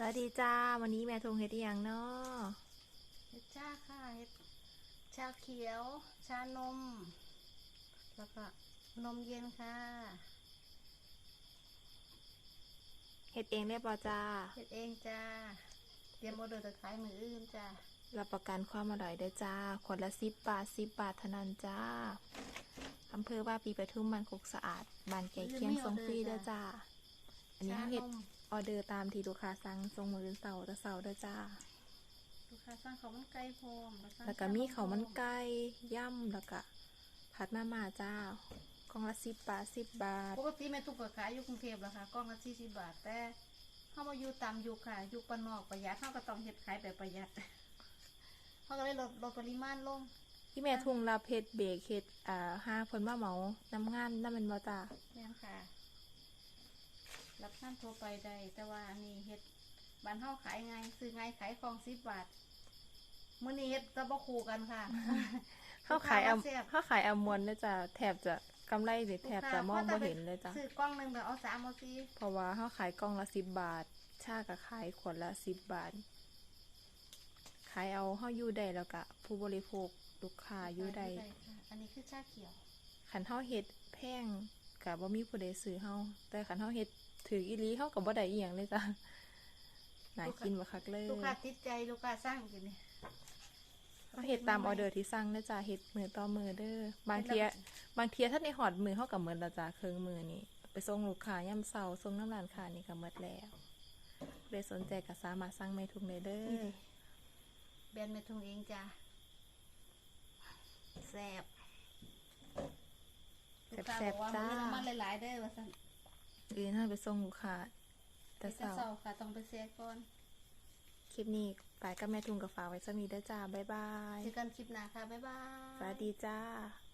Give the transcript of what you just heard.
วัสดีจ้า วันนี้แม่ทงเฮ็ดอหย่างเนาะเฮ็ดชาค่ะเฮ็ดชาเขียว ชานม แล้วก็นมเย็นค่ะเฮ็ดเองได้ป่ะจ้าเฮ็ดเองจ้าเตรียมออเดอร์จะขายมืออื่นจ้ารับประกันความอร่อยได้จ้าขวดละสิบบาทสิบบาทเท่านั้นจ้าอำเภอว่าปีปทุมมันคกสะอาดบ้านไก่เคียงทรงฟรีเด้อจ้า อันนี้ชาเฮ็ดนมออเดอร์ตามที่ลูกค้าสั่งทรงมือเสาร์แต่เสาร์เด้อจ้า ลูกค้าสั่งข้าวมันไก่พร้อมสั่งแล้วก็มีข้าวมันไก่ย่ำแล้วก็ผัดมาม่าจ้ากล่องละสิบบาทสิบบาท ปกติแม่ทุกก็ขายอยู่กรุงเทพแล้วค่ะกล่องละ40บาท แต่เฮามาอยู่ตามอยู่ค่ะอยู่ปานนอกประหยัดเฮาก็ต้องเฮ็ดขายแบบประหยัดเฮาก็เลยลดลดปริมาณลงที่แม่ทุ่งรับเฮ็ดเบรกเฮ็ดอ่าห้าผลมาเหมาน้ำงานน้ำมันบ่จ้าแม่นค่ะ รับท่านโทรไปได้แต่ว่าอันนี้เฮ็ดบ้านเฮาขายไงซื้อไงขายของ10บาทมื้อนี้เฮ็ดตะบ่คู่กันค่ะเขาขายเอาลูกค้ามาแซ่บเขาขายเอามวนเลยจ้ะแทบจะกำไรหรือแทบจะมองบ่เห็นเลยจ้ะซื้อกล้องหนึ่งแบบเอาสามเอาสี่เพราะว่าเขาขายกล่องละสิบบาท ชาก็ขายขวดละสิบบาท ขายเอาเขาอยู่ได้แล้วก็ผู้บริโภคลูกค้าอยู่ได้ค่ะอันนี้คือชาเขียวขันเขาเฮ็ดแพง ก็บ่มีผู้ใดซื้อเฮาแต่ขันเขาเฮ็ดถืออีหลีเฮาก็บ่ได้อีหยังเลยจ้ะน่ากินบ่คักเลยลูกค้าติดใจลูกค้าสร้างกินนี่เขาเฮ็ดตามออเดอร์ที่สั่งเด้อจ้ะเฮ็ดมือต่อมือเด้อบางเทียบางเทียถ้าในหอดมือเฮาก็หมดแล้วจ้ะเครื่องมือนี่ไปส่งลูกค้ายามเช้าส่งน้ำร้านค้านี่ก็หมดแล้วผู้ใดสนใจก็สามารถสั่งไม่ทุกได้เด้อแบรนด์เมทุงเองจ้ะแซ่บ ลูกค้าบอกว่ามีน้ำมันหลายๆเด้อว่าสั่นอื่นเฮาไปส่งลูกค้าแต่แต่เช้าเช้าค่ะต้องไปเสียก่อน คลิปนี้ไปกับแม่ทุงกับฝากไว้ซะมีเด้อจ้า บ๊ายบายเจอกันคลิปหน้าค่ะ บ๊ายบายสวัสดีจ้าส